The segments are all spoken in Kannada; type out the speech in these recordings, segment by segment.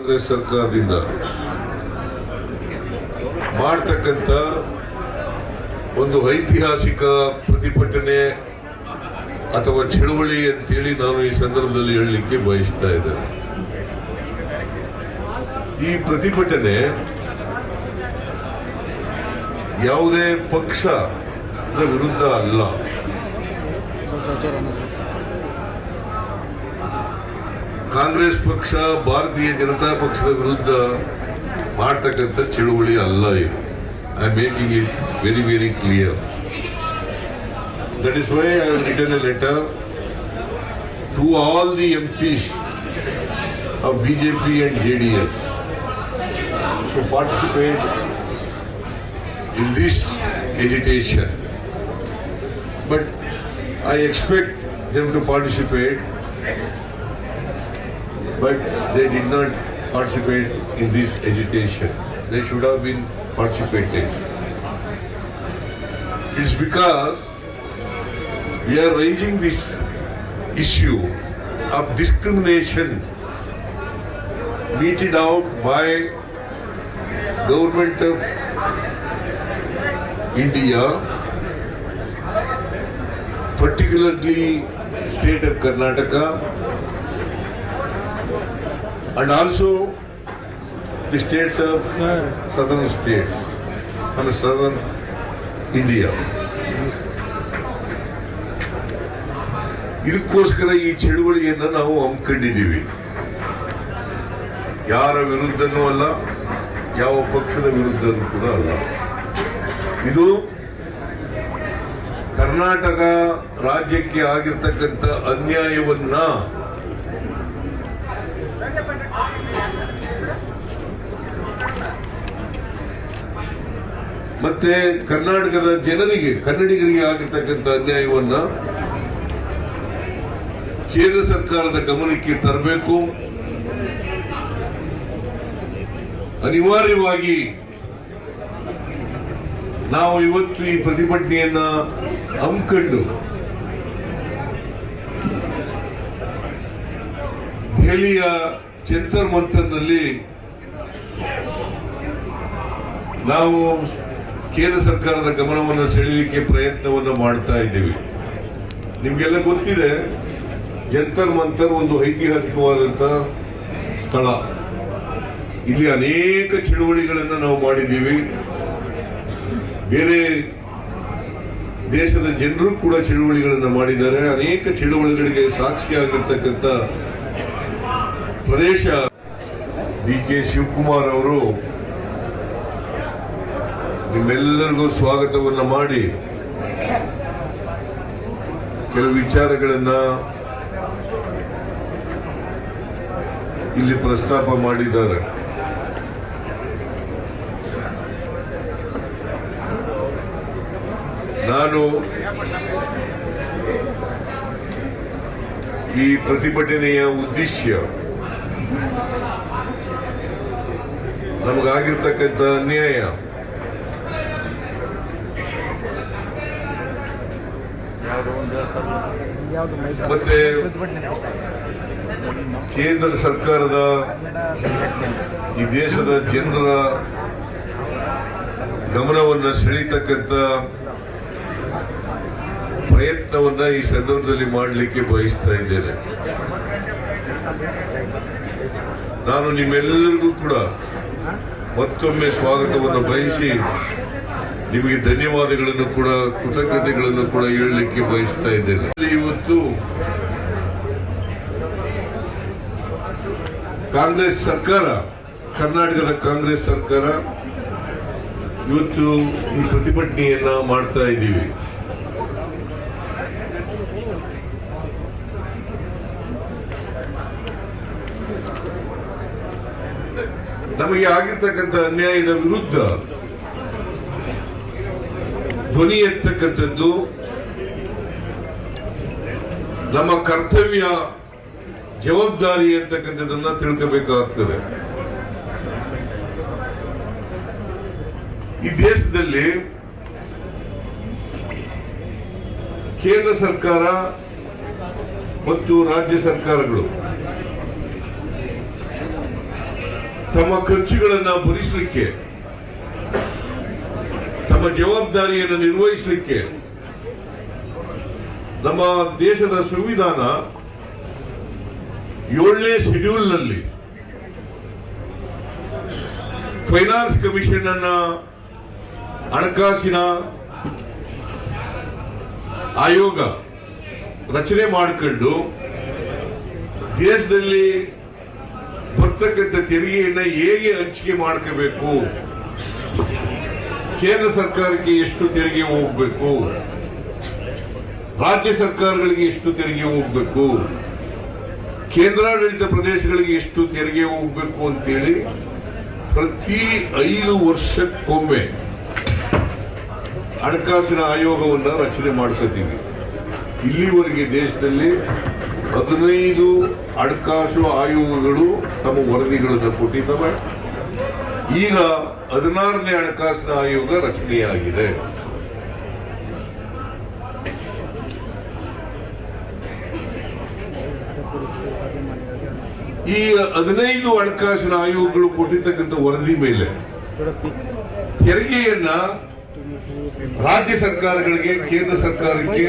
ಕಾಂಗ್ರೆಸ್ ಸರ್ಕಾರದಿಂದ ಮಾಡ್ತಕ್ಕಂಥ ಒಂದು ಐತಿಹಾಸಿಕ ಪ್ರತಿಭಟನೆ ಅಥವಾ ಚಳವಳಿ ಅಂತೇಳಿ ನಾನು ಈ ಸಂದರ್ಭದಲ್ಲಿ ಹೇಳಲಿಕ್ಕೆ ಬಯಸ್ತಾ ಇದ್ದೇನೆ. ಈ ಪ್ರತಿಭಟನೆ ಯಾವುದೇ ಪಕ್ಷದ ವಿರುದ್ಧ ಅಲ್ಲ. ಕಾಂಗ್ರೆಸ್ ಪಕ್ಷ ಭಾರತೀಯ ಜನತಾ ಪಕ್ಷದ ವಿರುದ್ಧ ಮಾಡ್ತಕ್ಕಂಥ ಚಳುವಳಿ ಅಲ್ಲ ಇದು I am making it very very clear that is why I return a letter to all the M Ps of BJP and JDS to participate in this agitation. But I expect them to participate, but they did not participate in this agitation. They should have been participating. It's because we are raising this issue of discrimination meted out by government of India, particularly state of Karnataka, and also the states of southern states, and southern India. ಇದಕ್ಕೋಸ್ಕರ ಈ ಚಳುವಳಿಯನ್ನು ನಾವು ಹಮ್ಮಿಕೊಂಡಿದ್ದೀವಿ. ಯಾರ ವಿರುದ್ಧನೂ ಅಲ್ಲ ಯಾವ ಪಕ್ಷದ ವಿರುದ್ಧನೂ ಕೂಡ ಅಲ್ಲ. ಇದು ಕರ್ನಾಟಕ ರಾಜ್ಯಕ್ಕೆ ಆಗಿರ್ತಕ್ಕಂಥ ಅನ್ಯಾಯವನ್ನ ಮತ್ತೆ ಕರ್ನಾಟಕದ ಜನರಿಗೆ, ಕನ್ನಡಿಗರಿಗೆ ಆಗಿರ್ತಕ್ಕಂಥ ಅನ್ಯಾಯವನ್ನ ಕೇಂದ್ರ ಸರ್ಕಾರದ ಗಮನಕ್ಕೆ ತರಬೇಕು. ಅನಿವಾರ್ಯವಾಗಿ ನಾವು ಇವತ್ತು ಈ ಪ್ರತಿಭಟನೆಯನ್ನ ಹಮ್ಮಿಕೊಂಡು ದೆಹಲಿಯ ಜಂತರ್ ಮಂತರ್ನಲ್ಲಿ ನಾವು ಕೇಂದ್ರ ಸರ್ಕಾರದ ಗಮನವನ್ನು ಸೆಳೆಯಲಿಕ್ಕೆ ಪ್ರಯತ್ನವನ್ನು ಮಾಡ್ತಾ ಇದ್ದೀವಿ. ನಿಮಗೆಲ್ಲ ಗೊತ್ತಿದೆ, ಜಂತರ್ ಮಂತರ್ ಒಂದು ಐತಿಹಾಸಿಕವಾದಂತಹ ಸ್ಥಳ. ಇಲ್ಲಿ ಅನೇಕ ಚಳುವಳಿಗಳನ್ನು ನಾವು ಮಾಡಿದ್ದೀವಿ. ಬೇರೆ ದೇಶದ ಜನರು ಕೂಡ ಚಳುವಳಿಗಳನ್ನು ಮಾಡಿದ್ದಾರೆ. ಅನೇಕ ಚಳುವಳಿಗಳಿಗೆ ಸಾಕ್ಷಿಯಾಗಿರ್ತಕ್ಕಂಥ ಪ್ರದೇಶ ಡಿ ಕೆ ಶಿವಕುಮಾರ್ ಅವರು ನಿಮ್ಮೆಲ್ಲರಿಗೂ ಸ್ವಾಗತವನ್ನು ಮಾಡಿ ಕೆಲವು ವಿಚಾರಗಳನ್ನು ಇಲ್ಲಿ ಪ್ರಸ್ತಾಪ ಮಾಡಿದ್ದಾರೆ. ನಾನು ಈ ಪ್ರತಿಭಟನೆಯ ಉದ್ದೇಶ ನಮಗಾಗಿರ್ತಕ್ಕಂಥ ಅನ್ಯಾಯ ಮತ್ತೆ ಕೇಂದ್ರ ಸರ್ಕಾರದ ಈ ದೇಶದ ಜನರ ಗಮನವನ್ನು ಸೆಳೀತಕ್ಕಂಥ ಪ್ರಯತ್ನವನ್ನ ಈ ಸಂದರ್ಭದಲ್ಲಿ ಮಾಡಲಿಕ್ಕೆ ಬಯಸ್ತಾ ಇದ್ದೇನೆ. ನಾನು ನಿಮ್ಮೆಲ್ಲರಿಗೂ ಕೂಡ ಮತ್ತೊಮ್ಮೆ ಸ್ವಾಗತವನ್ನು ಬಯಸಿ ನಿಮಗೆ ಧನ್ಯವಾದಗಳನ್ನು ಕೂಡ, ಕೃತಜ್ಞತೆಗಳನ್ನು ಕೂಡ ಹೇಳಲಿಕ್ಕೆ ಬಯಸ್ತಾ ಇದ್ದೇನೆ. ಇವತ್ತು ಕಾಂಗ್ರೆಸ್ ಸರ್ಕಾರ, ಕರ್ನಾಟಕದ ಕಾಂಗ್ರೆಸ್ ಸರ್ಕಾರ, ಇವತ್ತು ಈ ಪ್ರತಿಭಟನೆಯನ್ನ ಮಾಡ್ತಾ ಇದ್ದೀವಿ. ನಮಗೆ ಆಗಿರ್ತಕ್ಕಂಥ ಅನ್ಯಾಯದ ವಿರುದ್ಧ ಧ್ವನಿ ಎತ್ತಕ್ಕಂಥದ್ದು ನಮ್ಮ ಕರ್ತವ್ಯ, ಜವಾಬ್ದಾರಿ ಅಂತಕ್ಕಂಥದ್ದನ್ನ ತಿಳ್ಕೋಬೇಕಾಗ್ತದೆ. ಈ ದೇಶದಲ್ಲಿ ಕೇಂದ್ರ ಸರ್ಕಾರ ಮತ್ತು ರಾಜ್ಯ ಸರ್ಕಾರಗಳು ತಮ್ಮ ಖರ್ಚುಗಳನ್ನ ಭರಿಸಲಿಕ್ಕೆ ತಮ್ಮ ಜವಾಬ್ದಾರಿಯನ್ನು ನಿರ್ವಹಿಸಲಿಕ್ಕೆ ನಮ್ಮ ದೇಶದ ಸಂವಿಧಾನ ಏಳನೇ ಶೆಡ್ಯೂಲ್ನಲ್ಲಿ ಫೈನಾನ್ಸ್ ಕಮಿಷನ್ ಅನ್ನ ಹಣಕಾಸಿನ ಆಯೋಗ ರಚನೆ ಮಾಡಿಕೊಂಡು ದೇಶದಲ್ಲಿ ಬರ್ತಕ್ಕಂಥ ತೆರಿಗೆಯನ್ನ ಹೇಗೆ ಹಂಚಿಕೆ ಮಾಡ್ಕೋಬೇಕು ಕೇಂದ್ರ ಸರ್ಕಾರಕ್ಕೆ ಎಷ್ಟು ತೆರಿಗೆ ಹೋಗ್ಬೇಕು? ರಾಜ್ಯ ಸರ್ಕಾರಗಳಿಗೆ ಎಷ್ಟು ತೆರಿಗೆ ಹೋಗ್ಬೇಕು? ಕೇಂದ್ರಾಡಳಿತ ಪ್ರದೇಶಗಳಿಗೆ ಎಷ್ಟು ತೆರಿಗೆ ಹೋಗ್ಬೇಕು ಅಂತೇಳಿ ಪ್ರತಿ ಐದು ವರ್ಷಕ್ಕೊಮ್ಮೆ ಹಣಕಾಸಿನ ಆಯೋಗವನ್ನ ರಚನೆ ಮಾಡ್ಕೋತೀವಿ. ಇಲ್ಲಿವರೆಗೆ ದೇಶದಲ್ಲಿ ಹದಿನೈದು ಹಣಕಾಸು ಆಯೋಗಗಳು ತಮ್ಮ ವರದಿಗಳನ್ನು ಕೊಟ್ಟಿದ್ದಾವೆ. ಈಗ ಹದಿನಾರನೇ ಹಣಕಾಸಿನ ಆಯೋಗ ರಚನೆಯಾಗಿದೆ. ಈ ಹದಿನೈದು ಹಣಕಾಸಿನ ಆಯೋಗಗಳು ಕೊಟ್ಟಿರ್ತಕ್ಕಂಥ ವರದಿ ಮೇಲೆ ತೆರಿಗೆಯನ್ನ ರಾಜ್ಯ ಸರ್ಕಾರಗಳಿಗೆ, ಕೇಂದ್ರ ಸರ್ಕಾರಕ್ಕೆ,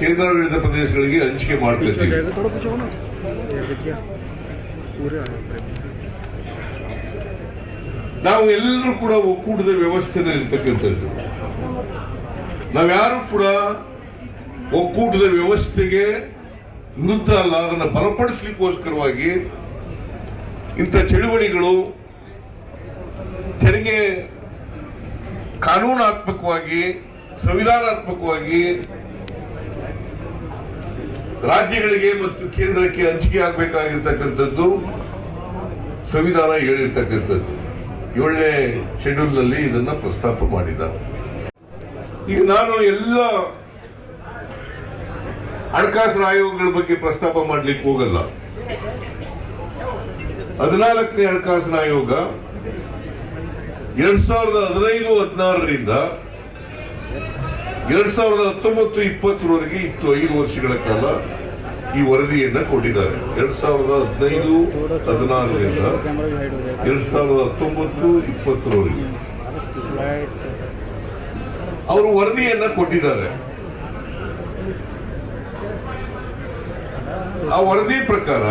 ಕೇಂದ್ರಾಡಳಿತ ಪ್ರದೇಶಗಳಿಗೆ ಹಂಚಿಕೆ पीछे ನಾವು ಎಲ್ಲರೂ ಕೂಡ ಒಕ್ಕೂಟದ ವ್ಯವಸ್ಥೆನಲ್ಲಿ ಇರ್ತಕ್ಕಂಥದ್ದು. ನಾವ್ಯಾರು ಕೂಡ ಒಕ್ಕೂಟದ ವ್ಯವಸ್ಥೆಗೆ ವಿರುದ್ಧ ಅಲ್ಲ ಅದನ್ನು ಬಲಪಡಿಸಲಿಕ್ಕೋಸ್ಕರವಾಗಿ ಇಂಥ ಚಳುವಳಿಗಳು ತೆರಿಗೆ ಕಾನೂನಾತ್ಮಕವಾಗಿ, ಸಂವಿಧಾನಾತ್ಮಕವಾಗಿ ರಾಜ್ಯಗಳಿಗೆ ಮತ್ತು ಕೇಂದ್ರಕ್ಕೆ ಹಂಚಿಕೆ ಆಗಬೇಕಾಗಿರ್ತಕ್ಕಂಥದ್ದು ಸಂವಿಧಾನ ಹೇಳಿರ್ತಕ್ಕಂಥದ್ದು. ಏಳನೇ ಶೆಡ್ಯೂಲ್ನಲ್ಲಿ ಇದನ್ನ ಪ್ರಸ್ತಾಪ ಮಾಡಿದ್ದಾರೆ. ಈಗ ನಾನು ಎಲ್ಲ ಹಣಕಾಸಿನ ಆಯೋಗಗಳ ಬಗ್ಗೆ ಪ್ರಸ್ತಾಪ ಮಾಡ್ಲಿಕ್ಕೆ ಹೋಗಲ್ಲ. ಹದಿನಾಲ್ಕನೇ ಹಣಕಾಸಿನ ಆಯೋಗ ಎರಡ್ ಸಾವಿರದ ಹದಿನೈದು, ಹದಿನಾರರಿಂದ ಎರಡ್ ಸಾವಿರದ ಹತ್ತೊಂಬತ್ತು, ಇಪ್ಪತ್ತರವರೆಗೆ ಇತ್ತು, ಐದು ವರ್ಷಗಳ ಕಾಲ. ಈ ವರದಿಯನ್ನ ಕೊಟ್ಟಿದ್ದಾರೆ. ಎರಡ್ ಸಾವಿರದ ಹದಿನೈದು, ಹದಿನಾರರಿಂದ ಎರಡ್ ಸಾವಿರದ ಹತ್ತೊಂಬತ್ತು, ಇಪ್ಪತ್ತರವರೆಗೆ. ಅವರು ವರದಿಯನ್ನ ಕೊಟ್ಟಿದ್ದಾರೆ. ಆ ವರದಿ ಪ್ರಕಾರ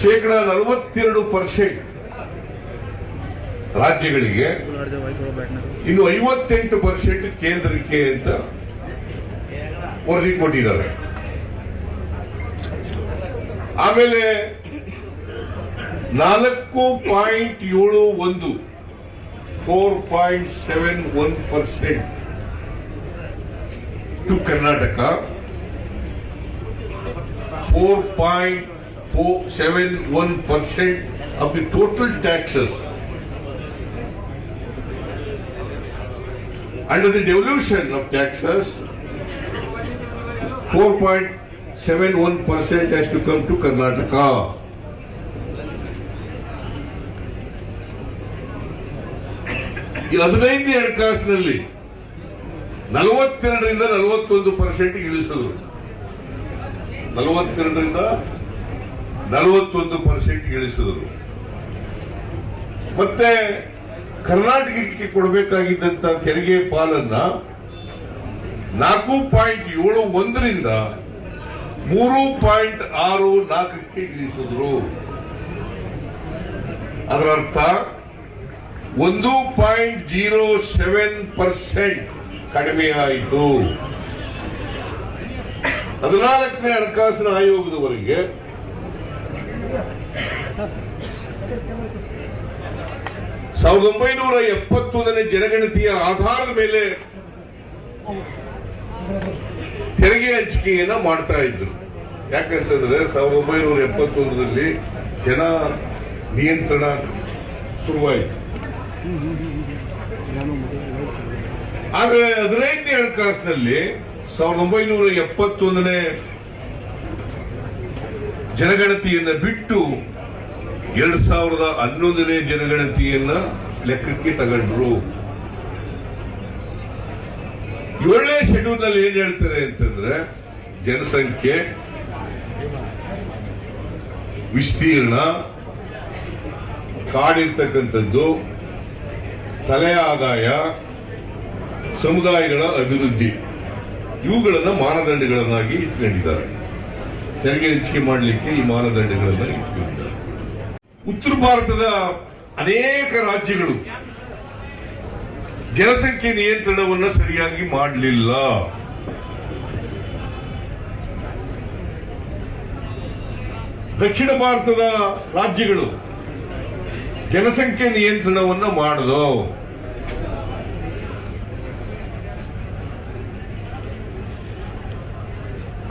ಶೇಕಡ ನಲವತ್ತೆರಡು ಪರ್ಸೆಂಟ್ ರಾಜ್ಯಗಳಿಗೆ, ಇನ್ನು ಐವತ್ತೆಂಟು ಪರ್ಸೆಂಟ್ ಕೇಂದ್ರಕ್ಕೆ ಅಂತ ವರದಿ ಕೊಟ್ಟಿದ್ದಾರೆ ಆಮೇಲೆ ನಾಲ್ಕು ಪಾಯಿಂಟ್ ಏಳು ಒಂದು four point seven one percent to Karnataka four point four seven one percent of the total taxes under the devolution point seven 4.71% has to come to Karnataka. ಈ ಹದಿನೈದನೇ ಹಣಕಾಸಿನಲ್ಲಿ ನಲವತ್ತೆರಡರಿಂದ ನಲವತ್ತೊಂದು ಪರ್ಸೆಂಟ್ ಇಳಿಸಲು ನಲವತ್ತೆರಡರಿಂದ ನಲವತ್ತೊಂದು ಪರ್ಸೆಂಟ್ ಇಳಿಸಿದರು ಮತ್ತೆ ಕರ್ನಾಟಕಕ್ಕೆ ಕೊಡಬೇಕಾಗಿದ್ದಂತ ತೆರಿಗೆ ಪಾಲನ್ನ ನಾಲ್ಕು ಪಾಯಿಂಟ್ ಏಳು ಒಂದರಿಂದ ಮೂರು ಪಾಯಿಂಟ್ ಆರು ನಾಲ್ಕಕ್ಕೆ ಇಳಿಸಿದ್ರು. ಅದರ ಅರ್ಥ ಒಂದು ಪಾಯಿಂಟ್ ಜೀರೋ ಸೆವೆನ್ ಪರ್ಸೆಂಟ್ ಕಡಿಮೆಯಾಯಿತು ಹದಿನಾಲ್ಕನೇ ಹಣಕಾಸಿನ ಆಯೋಗದವರೆಗೆ ಸಾವಿರದ ಒಂಬೈನೂರ ಎಪ್ಪತ್ತೊಂದನೇ ಜನಗಣತಿಯ ಆಧಾರದ ಮೇಲೆ ತೆರಿಗೆ ಹಂಚಿಕೆಯನ್ನ ಮಾಡ್ತಾ ಇದ್ರು. ಯಾಕಂತಂದ್ರೆ ಸಾವಿರದ ಒಂಬೈನೂರ ಎಪ್ಪತ್ತೊಂದರಲ್ಲಿ ಜನ ನಿಯಂತ್ರಣ ಶುರುವಾಯಿತು. ಆದ್ರೆ ಹದಿನೈದನೇ ಹಣಕಾಸಿನಲ್ಲಿ ಸಾವಿರದ ಒಂಬೈನೂರ ಎಪ್ಪತ್ತೊಂದನೇ ಜನಗಣತಿಯನ್ನ ಬಿಟ್ಟು ಎರಡ್ ಸಾವಿರದ ಹನ್ನೊಂದನೇ ಜನಗಣತಿಯನ್ನ ಲೆಕ್ಕಕ್ಕೆ ತಗೊಂಡ್ರು. ಏಳನೇ ಶೆಡ್ಯೂಲ್ನಲ್ಲಿ ಏನ್ ಹೇಳ್ತಾರೆ ಅಂತಂದ್ರೆ ಜನಸಂಖ್ಯೆ, ವಿಸ್ತೀರ್ಣ, ಕಾಡಿರ್ತಕ್ಕಂಥದ್ದು, ತಲೆ ಆದಾಯ, ಸಮುದಾಯಗಳ ಅಭಿವೃದ್ಧಿ. ಇವುಗಳನ್ನ ಮಾನದಂಡಗಳನ್ನಾಗಿ ಇಟ್ಕೊಂಡಿದ್ದಾರೆ. ತೆರಿಗೆ ಹೆಚ್ಚಿಗೆ ಮಾಡಲಿಕ್ಕೆ ಈ ಮಾನದಂಡಗಳನ್ನ ಇಟ್ಕೊಂಡಿದ್ದಾರೆ. ಉತ್ತರ ಭಾರತದ ಅನೇಕ ರಾಜ್ಯಗಳು ಜನಸಂಖ್ಯೆ ನಿಯಂತ್ರಣವನ್ನು ಸರಿಯಾಗಿ ಮಾಡಲಿಲ್ಲ. ದಕ್ಷಿಣ ಭಾರತದ ರಾಜ್ಯಗಳು ಜನಸಂಖ್ಯೆ ನಿಯಂತ್ರಣವನ್ನು ಮಾಡಲು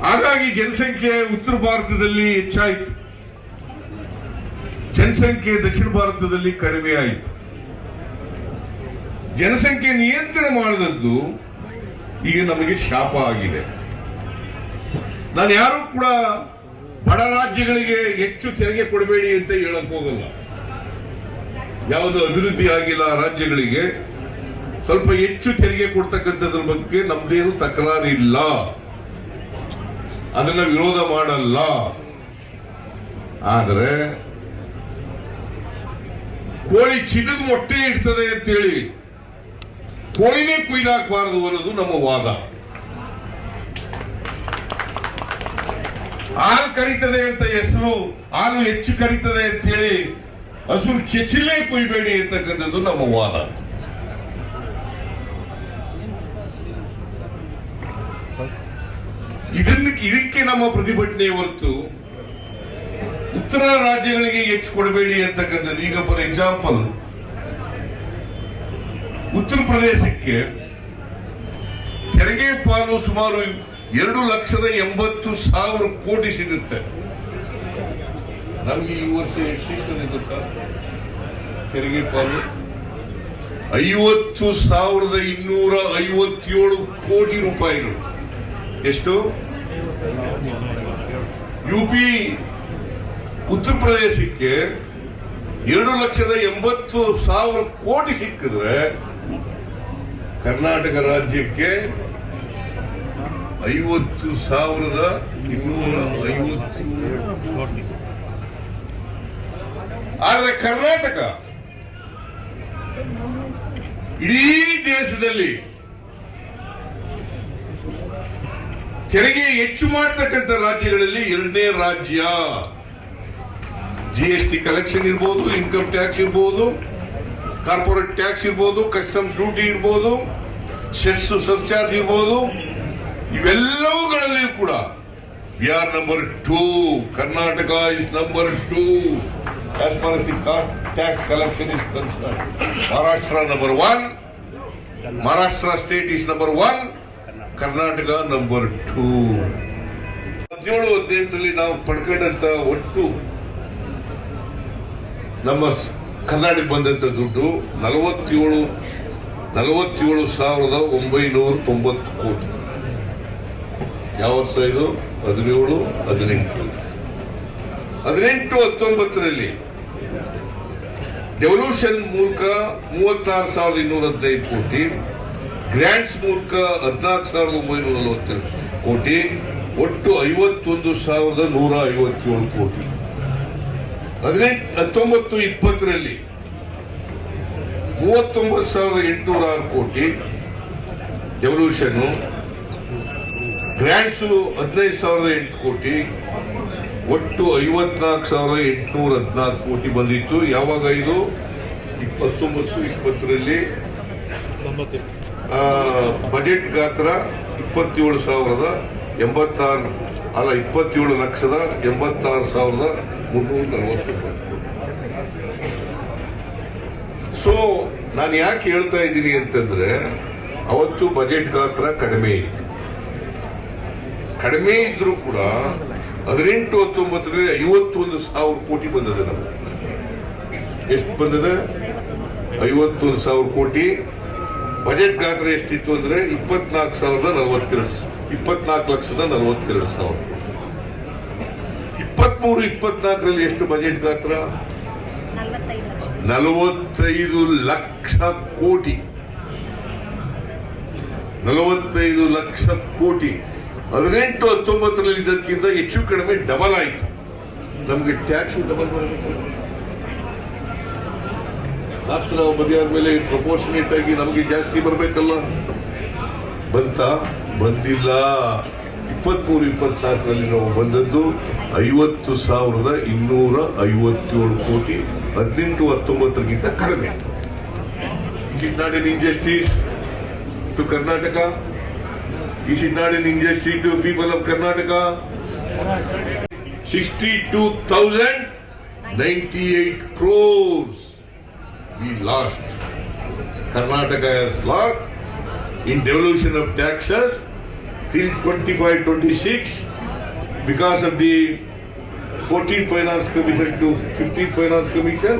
ಹಾಗಾಗಿ ಜನಸಂಖ್ಯೆ ಉತ್ತರ ಭಾರತದಲ್ಲಿ ಹೆಚ್ಚಾಯಿತು. ಜನಸಂಖ್ಯೆ ದಕ್ಷಿಣ ಭಾರತದಲ್ಲಿ ಕಡಿಮೆ ಆಯಿತು ಜನಸಂಖ್ಯೆ ನಿಯಂತ್ರಣ ಮಾಡಿದದ್ದು ಈಗ ನಮಗೆ ಶಾಪ ಆಗಿದೆ. ನಾನು ಯಾರು ಕೂಡ ಬಡ ರಾಜ್ಯಗಳಿಗೆ ಹೆಚ್ಚು ತೆರಿಗೆ ಕೊಡಬೇಡಿ ಅಂತ ಹೇಳಕ್ ಹೋಗಲ್ಲ. ಯಾವುದು ಅಭಿವೃದ್ಧಿ ಆಗಿಲ್ಲ ರಾಜ್ಯಗಳಿಗೆ, ಸ್ವಲ್ಪ ಹೆಚ್ಚು ತೆರಿಗೆ ಕೊಡ್ತಕ್ಕಂಥದ್ರ ಬಗ್ಗೆ ನಮ್ದೇನು ತಕರಾರು ಇಲ್ಲ ಅದನ್ನ ವಿರೋಧ ಮಾಡಲ್ಲ. ಆದರೆ ಕೋಳಿ ಚಿನ್ನದ ಮೊಟ್ಟೆ ಇಡ್ತದೆ ಅಂತೇಳಿ ಕೋಳಿನೇ ಕುಯ್ದಾಕಬಾರದು ಅನ್ನೋದು ನಮ್ಮ ವಾದ. ಹಾಲು ಕರೀತದೆ ಅಂತ ಹೆಸರು, ಹಾಲು ಹೆಚ್ಚು ಕರೀತದೆ ಅಂತೇಳಿ ಹಸುನ್ ಕೆಚಿಲ್ಲೇ ಕುಯ್ಬೇಡಿ ಅಂತಕ್ಕಂಥದ್ದು ನಮ್ಮ ವಾದ. ಇದನ್ನ ಇದಕ್ಕೆ ನಮ್ಮ ಪ್ರತಿಭಟನೆ ಹೊರತು ಉತ್ತರ ರಾಜ್ಯಗಳಿಗೆ ಹೆಚ್ಚು ಕೊಡಬೇಡಿ ಅಂತಕ್ಕಂಥದ್ದು. ಈಗ ಫಾರ್ ಎಕ್ಸಾಂಪಲ್ ಉತ್ತರ ಪ್ರದೇಶಕ್ಕೆ ತೆರಿಗೆ ಪಾಲು ಸುಮಾರು ಎರಡು ಲಕ್ಷದ ಎಂಬತ್ತು ಸಾವಿರ ಕೋಟಿ ಸಿಗುತ್ತೆ. ನಮ್ಗೆ ಈ ವರ್ಷ ಎಷ್ಟು ಗೊತ್ತಾ? ತೆರಿಗೆ ಪಾಲು ಐವತ್ತು ಸಾವಿರದ ಇನ್ನೂರ ಐವತ್ತೇಳು ಕೋಟಿ ರೂಪಾಯಿಗಳು ಎಷ್ಟು? ಯುಪಿ ಉತ್ತರ ಪ್ರದೇಶಕ್ಕೆ ಎರಡು ಲಕ್ಷದ ಎಂಬತ್ತು ಸಾವಿರ ಕೋಟಿ ಸಿಕ್ಕಿದ್ರೆ ಕರ್ನಾಟಕ ರಾಜ್ಯಕ್ಕೆ ಐವತ್ತು ಸಾವಿರದ ಇನ್ನೂರ ಐವತ್ತು ಆದರೆ ಕರ್ನಾಟಕ ಇಡೀ ದೇಶದಲ್ಲಿ ತೆರಿಗೆ ಹೆಚ್ಚು ಮಾಡ್ತಕ್ಕಂಥ ರಾಜ್ಯಗಳಲ್ಲಿ ಎರಡನೇ ರಾಜ್ಯ. ಜಿ ಎಸ್ ಟಿ ಕಲೆಕ್ಷನ್ ಇರ್ಬೋದು ಇನ್ಕಮ್ ಟ್ಯಾಕ್ಸ್ ಇರ್ಬೋದು ಕಾರ್ಪೊರೇಟ್ ಟ್ಯಾಕ್ಸ್ ಇರ್ಬೋದು, ಕಸ್ಟಮ್ಸ್ ಡ್ಯೂಟಿ ಇರ್ಬೋದು, ಸೆಸ್ ಸರ್ಚಾರ್ಜ್ ಇರ್ಬೋದು, ಇವೆಲ್ಲವುಗಳಲ್ಲಿಯೂ ಕೂಡ we are number two Karnataka is number two as far the tax collection is concern Maharashtra number one Maharashtra state is number one Karnataka number two ಹದಿನೇಳು ಹದಿನೆಂಟರಲ್ಲಿ ನಾವು ಪಡ್ಕೊಂಡಂತ ಒಟ್ಟು ನಮ್ಮ ಕರ್ನಾಟಕ ಬಂದಂತ ದುಡ್ಡು ನಲವತ್ತೇಳು ನಲವತ್ತೇಳು ಸಾವಿರದ ಒಂಬೈನೂರ ತೊಂಬತ್ತು ಕೋಟಿ. ಯಾವ ವರ್ಷ ಇದು? ಹದಿನೇಳು, ಹದಿನೆಂಟು. ಹದಿನೆಂಟು ಹತ್ತೊಂಬತ್ತರಲ್ಲಿ ಡೆವಲ್ಯೂಷನ್ ಮೂಲಕ ಮೂವತ್ತಾರು ಸಾವಿರದ ಇನ್ನೂರ ಹದಿನೈದು ಕೋಟಿ ಗ್ರ್ಯಾಂಡ್ಸ್ ಮೂಲಕ ಹದಿನಾಲ್ಕು ಸಾವಿರದ ಒಂಬೈನೂರ ನಲವತ್ತೆರಡು ಕೋಟಿ, ಒಟ್ಟು ಐವತ್ತೊಂದು ಸಾವಿರದ ನೂರ ಐವತ್ತೇಳು ಕೋಟಿ. ಹದಿನೆಂಟು, ಹತ್ತೊಂಬತ್ತು, ಇಪ್ಪತ್ತರಲ್ಲಿ ಮೂವತ್ತೊಂಬತ್ತು ಸಾವಿರದ ಎಂಟುನೂರ ಆರು ಕೋಟಿ ಎವಲ್ಯೂಷನ್ ಗ್ರ್ಯಾಂಟ್ಸ್ ಹದಿನೈದು ಸಾವಿರದ ಎಂಟು ಕೋಟಿ, ಒಟ್ಟು ಐವತ್ನಾಲ್ಕು ಸಾವಿರದ ಎಂಟುನೂರ ಹದಿನಾಲ್ಕು ಕೋಟಿ ಬಂದಿತ್ತು. ಯಾವಾಗ ಇದು? ಇಪ್ಪತ್ತೊಂಬತ್ತು, ಇಪ್ಪತ್ತರಲ್ಲಿ ಬಜೆಟ್ ಗಾತ್ರ ಇಪ್ಪತ್ತೇಳು ಸಾವಿರದ ಎಂಬತ್ತಾರು, ಅಲ್ಲ, ಇಪ್ಪತ್ತೇಳು ಲಕ್ಷದ ಎಂಬತ್ತಾರು ಸಾವಿರದ ಮುನ್ನೂರ ನಲವತ್ತೊಂಬತ್ತು ಸೊ ನಾನು ಯಾಕೆ ಹೇಳ್ತಾ ಇದ್ದೀನಿ ಅಂತಂದ್ರೆ, ಅವತ್ತು ಬಜೆಟ್ ಗಾತ್ರ ಕಡಿಮೆ ಇತ್ತು. ಕಡಿಮೆ ಇದ್ರೂ ಕೂಡ ಹದಿನೆಂಟು, ಹತ್ತೊಂಬತ್ತರಲ್ಲಿ ಐವತ್ತೊಂದು ಸಾವಿರ ಕೋಟಿ ಬಂದದೆ ನಮಗೆ. ಎಷ್ಟು ಬಂದದ? ಐವತ್ತೊಂದು ಸಾವಿರ ಕೋಟಿ. ಬಜೆಟ್ ಗಾತ್ರ ಎಷ್ಟಿತ್ತು ಅಂದ್ರೆ ಇಪ್ಪತ್ನಾಲ್ಕು ಸಾವಿರದ ನಲವತ್ತೆರಡು ಇಪ್ಪತ್ನಾಲ್ಕು ಲಕ್ಷದ ನಲವತ್ತೆರಡು ಸಾವಿರ. ಇಪ್ಪತ್ಮೂರು ಇಪ್ಪತ್ನಾಲ್ಕರಲ್ಲಿ ಎಷ್ಟು ಬಜೆಟ್ ಗಾತ್ರ? ನಲವತ್ತೈದು ಲಕ್ಷ ಕೋಟಿ. ನಲವತ್ತೈದು ಲಕ್ಷ ಕೋಟಿ. ಹದಿನೆಂಟು ಹತ್ತೊಂಬತ್ತರಲ್ಲಿ ಇದಕ್ಕಿಂತ ಹೆಚ್ಚು ಕಡಿಮೆ ಡಬಲ್ ಆಯಿತು. ನಮಗೆ ಟ್ಯಾಕ್ಸ್ ಡಬಲ್ ಬರಬೇಕು. ನಾವು ಬದಿ ಆದ್ಮೇಲೆ ಪ್ರಪೋರ್ಷನೇಟ್ ಆಗಿ ನಮಗೆ ಜಾಸ್ತಿ ಬರಬೇಕಲ್ಲ. ಬಂತ? ಬಂದಿಲ್ಲ. ಇಪ್ಪತ್ಮೂರು, ಇಪ್ಪತ್ನಾಲ್ಕರಲ್ಲಿ ನಾವು ಬಂದದ್ದು ಐವತ್ತು ಸಾವಿರದ ಇನ್ನೂರ ಐವತ್ತೇಳು ಕೋಟಿ ಹದಿನೆಂಟು, ಹತ್ತೊಂಬತ್ತರಿಗಿಂತ ಕಡಿಮೆ. ಈ it not to Karnataka is it not an to people of Karnataka sixty two thousand ninety eight crores we lost Karnataka has lost in devolution of taxes. Till 25-26 because of the 14th Finance Commission to 15th Finance Commission.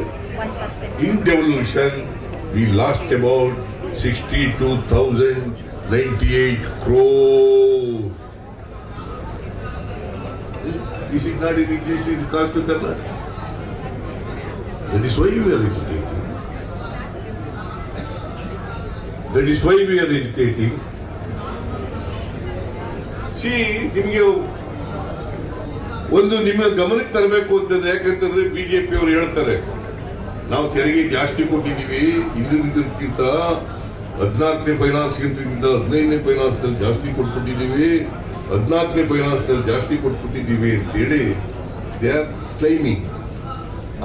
In devolution, we lost about 62,098 crores. This is not in English, it's cost to Karnataka. That is why we are agitating. That is why we are agitating. See, ನಿಮಗೆ ಒಂದು ನಿಮ್ಮ ಗಮನಕ್ಕೆ ತರಬೇಕು ಅಂತಂದ್ರೆ ಯಾಕಂತಂದ್ರೆ ಬಿಜೆಪಿ ಅವರು ಹೇಳ್ತಾರೆ ನಾವು ತೆರಿಗೆ ಜಾಸ್ತಿ ಕೊಟ್ಟಿದ್ದೀವಿ ಇದಕ್ಕಿಂತ ಹದಿನಾಲ್ಕನೇ ಫೈನಾನ್ಸ್ ಹದಿನೈದನೇ ಫೈನಾನ್ಸ್ನಲ್ಲಿ ಜಾಸ್ತಿ ಕೊಟ್ಬಿಟ್ಟಿದ್ದೀವಿ ಹದಿನಾಲ್ಕನೇ ಫೈನಾನ್ಸ್ನಲ್ಲಿ ಜಾಸ್ತಿ ಕೊಟ್ಬಿಟ್ಟಿದ್ದೀವಿ ಅಂತೇಳಿ ದೇ ಆರ್ ಕ್ಲೈಮಿಂಗ್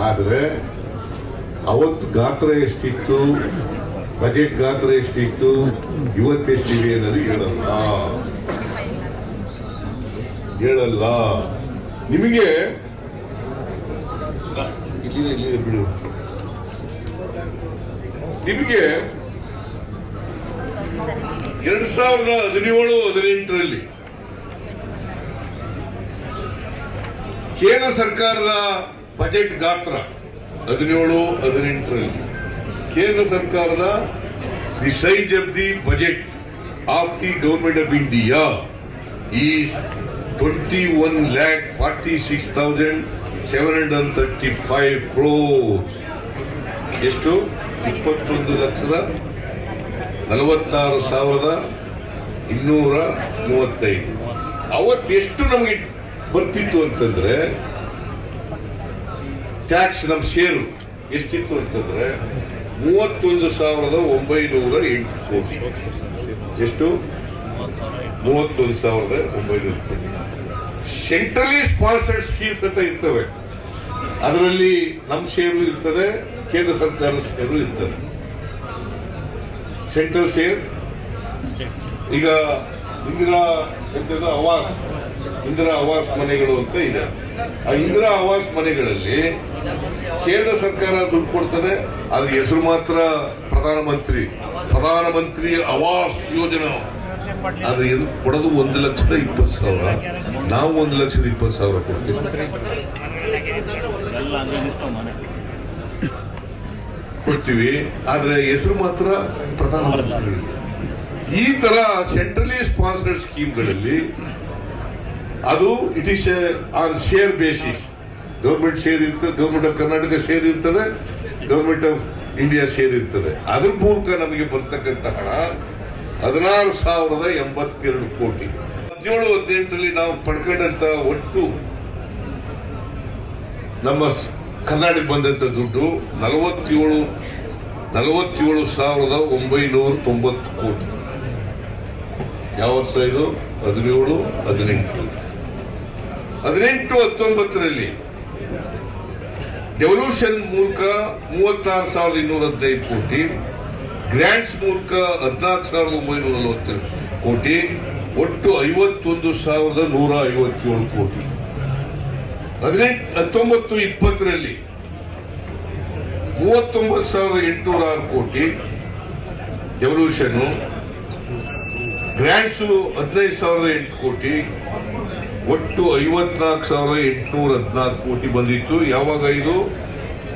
ಆದರೆ ಅವತ್ತು ಗಾತ್ರ ಎಷ್ಟಿತ್ತು ಬಜೆಟ್ ಗಾತ್ರ ಎಷ್ಟಿತ್ತು ಇವತ್ತೆಷ್ಟಿದೆ ಅನ್ನೋದು ಹೇಳಲ್ಲ ಹೇಳಲ್ಲ ನಿಮಗೆ ಇಲ್ಲಿದೆ ಇಲ್ಲಿದೆ, ಬಿಡು. ನಿಮಗೆ ಎರಡ್ ಸಾವಿರದ ಹದಿನೇಳು, ಹದಿನೆಂಟರಲ್ಲಿ ಕೇಂದ್ರ ಸರ್ಕಾರದ ಬಜೆಟ್ ಗಾತ್ರ ಹದಿನೇಳು, ಹದಿನೆಂಟರಲ್ಲಿ ಕೇಂದ್ರ ಸರ್ಕಾರದ the size of the budget of the government of India is twenty one lakh forty six thousand seven hundred thirty five crores ಎಷ್ಟು? ಇಪ್ಪತ್ತೊಂದು ಲಕ್ಷದ ನಲವತ್ತಾರು ಸಾವಿರದ ಇನ್ನೂರ ಮೂವತ್ತೈದು. ಅವತ್ತೆಷ್ಟು ನಮಗೆ ಬರ್ತಿತ್ತು ಅಂತಂದ್ರೆ ಟ್ಯಾಕ್ಸ್ ನಮ್ಮ ಶೇರು ಎಷ್ಟಿತ್ತು ಅಂತಂದ್ರೆ, ಮೂವತ್ತೊಂದು ಸಾವಿರದ ಒಂಬೈನೂರ ಎಂಟು ಕೋಟಿ. ಎಷ್ಟು? ಮೂವತ್ತೊಂದು ಸಾವಿರದ ಒಂಬೈನೂರ ಕೋಟಿ. ಸೆಂಟ್ರಲಿ ಸ್ಪಾನ್ಸರ್ಡ್ ಸ್ಕೀಮ್ಸ್ ಅಂತ ಇರ್ತವೆ. ಅದರಲ್ಲಿ ನಮ್ಮ ಶೇರು ಇರ್ತದೆ, ಕೇಂದ್ರ ಸರ್ಕಾರದ ಶೇರು ಇರ್ತದೆ. ಸೆಂಟ್ರಲ್ ಶೇರ್ ಈಗ ಇಂದಿರಾ ಎಂತದ ಆವಾಸ್, ಇಂದಿರಾ ಆವಾಸ್ ಮನೆಗಳು ಅಂತ ಇದೆ. ಆ ಇಂದಿರಾ ಆವಾಸ್ ಮನೆಗಳಲ್ಲಿ ಕೇಂದ್ರ ಸರ್ಕಾರ ದುಡ್ಡು ಕೊಡ್ತದೆ ಅದ್ರ ಹೆಸರು ಮಾತ್ರ ಪ್ರಧಾನಮಂತ್ರಿ ಪ್ರಧಾನಮಂತ್ರಿ ಆವಾಸ್ ಯೋಜನಾ. ಅದು ಕೊಡೋದು ಒಂದು ಲಕ್ಷದ ಇಪ್ಪತ್ತು ಸಾವಿರ. ನಾವು ಒಂದು ಲಕ್ಷದ ಇಪ್ಪತ್ತು ಸಾವಿರ ಕೊಡ್ತೀವಿ. ಕೊಡ್ತೀವಿ, ಆದ್ರೆ ಹೆಸರು ಮಾತ್ರ ಪ್ರಧಾನಮಂತ್ರಿಗಳಿಗೆ ಈ ತರ ಸೆಂಟ್ರಲಿ ಸ್ಪಾನ್ಸರ್ಡ್ ಸ್ಕೀಮ್ಗಳಲ್ಲಿ ಅದು it is on share basis government share ಇರ್ತದೆ ಗೌರ್ಮೆಂಟ್ ಆಫ್ ಕರ್ನಾಟಕ ಶೇರ್ ಇರ್ತದೆ ಗೌರ್ಮೆಂಟ್ ಆಫ್ ಇಂಡಿಯಾ ಶೇರ್ ಇರ್ತದೆ. ಅದ್ರ ಮೂಲಕ ನಮಗೆ ಬರ್ತಕ್ಕಂಥ ಹಣ ಹದಿನಾರು ಸಾವಿರದ ಎಂಬತ್ತೆರಡು ಕೋಟಿ. ಹದಿನೇಳು, ಹದಿನೆಂಟರಲ್ಲಿ ನಾವು ಪಡ್ಕೊಂಡಂತ ಒಟ್ಟು ನಮ್ಮ ಕನ್ನಡಿಗೆ ಬಂದಂತ ದುಡ್ಡು ನಲವತ್ತೇಳು ನಲವತ್ತೇಳು ಸಾವಿರದ ಒಂಬೈನೂರ ತೊಂಬತ್ತು ಕೋಟಿ. ಯಾವ ವರ್ಷ ಇದು? ಹದಿನೇಳು ಹದಿನೆಂಟು ಹದಿನೆಂಟು, ಹತ್ತೊಂಬತ್ತರಲ್ಲಿ ಡೆವಲ್ಯೂಷನ್ ಮೂಲಕ ಮೂವತ್ತಾರು ಸಾವಿರದ ಇನ್ನೂರ ಹದಿನೈದು ಕೋಟಿ ಗ್ರ್ಯಾಂಡ್ಸ್ ಮೂಲಕ ಹದಿನಾಲ್ಕು ಸಾವಿರದ ಒಂಬೈನೂರ ನಲವತ್ತೆರಡು ಕೋಟಿ ಒಟ್ಟು ಐವತ್ತೊಂದು ಸಾವಿರದ ನೂರ ಐವತ್ತೇಳು ಕೋಟಿ. ಹದಿನೆಂಟು, ಹತ್ತೊಂಬತ್ತು, ಇಪ್ಪತ್ತರಲ್ಲಿ ಮೂವತ್ತೊಂಬತ್ತು ಸಾವಿರದ ಎಂಟುನೂರ ಆರು ಕೋಟಿ. ಎವಲ್ಯೂಷನ್ ಗ್ರ್ಯಾಂಡ್ಸು ಹದಿನೈದು ಸಾವಿರದ ಎಂಟು ಕೋಟಿ. ಒಟ್ಟು ಐವತ್ನಾಲ್ಕು ಸಾವಿರದ ಎಂಟುನೂರ ಹದಿನಾಲ್ಕು ಕೋಟಿ ಬಂದಿತ್ತು. ಯಾವಾಗ ಇದು?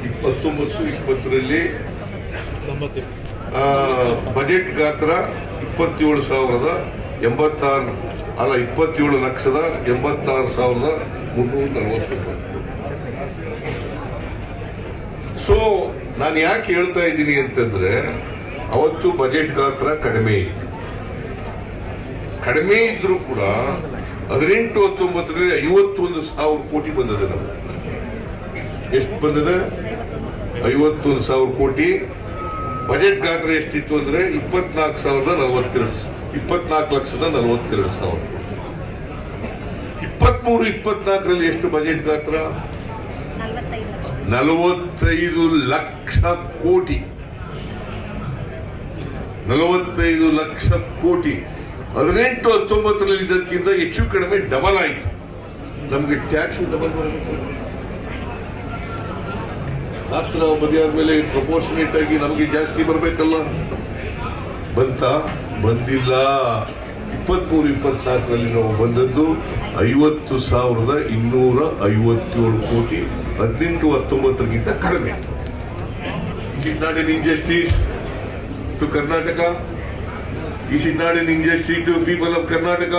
ಇಪ್ಪತ್ತೊಂಬತ್ತು, ಇಪ್ಪತ್ತರಲ್ಲಿ. ಬಜೆಟ್ ಗಾತ್ರ ಇಪ್ಪತ್ತೇಳು ಸಾವಿರದ ಎಂಬತ್ತಾರು, ಅಲ್ಲ, ಇಪ್ಪತ್ತೇಳು ಲಕ್ಷದ ಎಂಬತ್ತಾರು ಸಾವಿರದ ಮುನ್ನೂರ ನಲವತ್ತೊಂಬತ್ತು ಸೊ ನಾನು ಯಾಕೆ ಹೇಳ್ತಾ ಇದ್ದೀನಿ ಅಂತಂದ್ರೆ, ಅವತ್ತು ಬಜೆಟ್ ಗಾತ್ರ ಕಡಿಮೆ ಇತ್ತು. ಕಡಿಮೆ ಇದ್ರೂ ಕೂಡ ಹದಿನೆಂಟು, ಹತ್ತೊಂಬತ್ತರಲ್ಲಿ ಐವತ್ತೊಂದು ಸಾವಿರ ಕೋಟಿ ಬಂದದೆ ನಮಗೆ. ಎಷ್ಟು ಬಂದದೆ? ಐವತ್ತೊಂದು ಸಾವಿರ ಕೋಟಿ. ಬಜೆಟ್ ಗಾತ್ರ ಎಷ್ಟಿತ್ತು ಅಂದ್ರೆ ಇಪ್ಪತ್ನಾಲ್ಕು ಸಾವಿರದ ನಲವತ್ತೆರಡು. ಇಪ್ಪತ್ನಾಲ್ಕು ಲಕ್ಷದ ನಲವತ್ತೆರಡು ಸಾವಿರ. ಇಪ್ಪತ್ಮೂರು ಇಪ್ಪತ್ನಾಲ್ಕರಲ್ಲಿ ಎಷ್ಟು ಬಜೆಟ್ ಗಾತ್ರ ನಲವತ್ತೈದು ಲಕ್ಷ. ಕೋಟಿ. ನಲವತ್ತೈದು ಲಕ್ಷ ಕೋಟಿ. ಹದಿನೆಂಟು ಹತ್ತೊಂಬತ್ತರಲ್ಲಿ ಇದಕ್ಕಿಂತ ಹೆಚ್ಚು ಕಡಿಮೆ ಡಬಲ್ ಆಯಿತು. ನಮಗೆ ಟ್ಯಾಕ್ಸ್ ಡಬಲ್ ಬರಬೇಕು ಮಾತ್ರ ಬದಿಯಾದ ಮೇಲೆ ಪ್ರಪೋರ್ಷನೇಟ್ ಆಗಿ ನಮಗೆ ಜಾಸ್ತಿ ಬರಬೇಕಲ್ಲ. ಬಂತ? ಬಂದಿಲ್ಲ. ಇಪ್ಪತ್ಮೂರು, ಇಪ್ಪತ್ನಾಲ್ಕರಲ್ಲಿ ನಾವು ಬಂದದ್ದು ಐವತ್ತು ಸಾವಿರದ ಇನ್ನೂರ ಐವತ್ತೇಳು ಕೋಟಿ ಹದಿನೆಂಟು, ಹತ್ತೊಂಬತ್ತರಿಗಿಂತ ಕಡಿಮೆ. Is not injustice to Karnataka. Is it not an to people of Karnataka.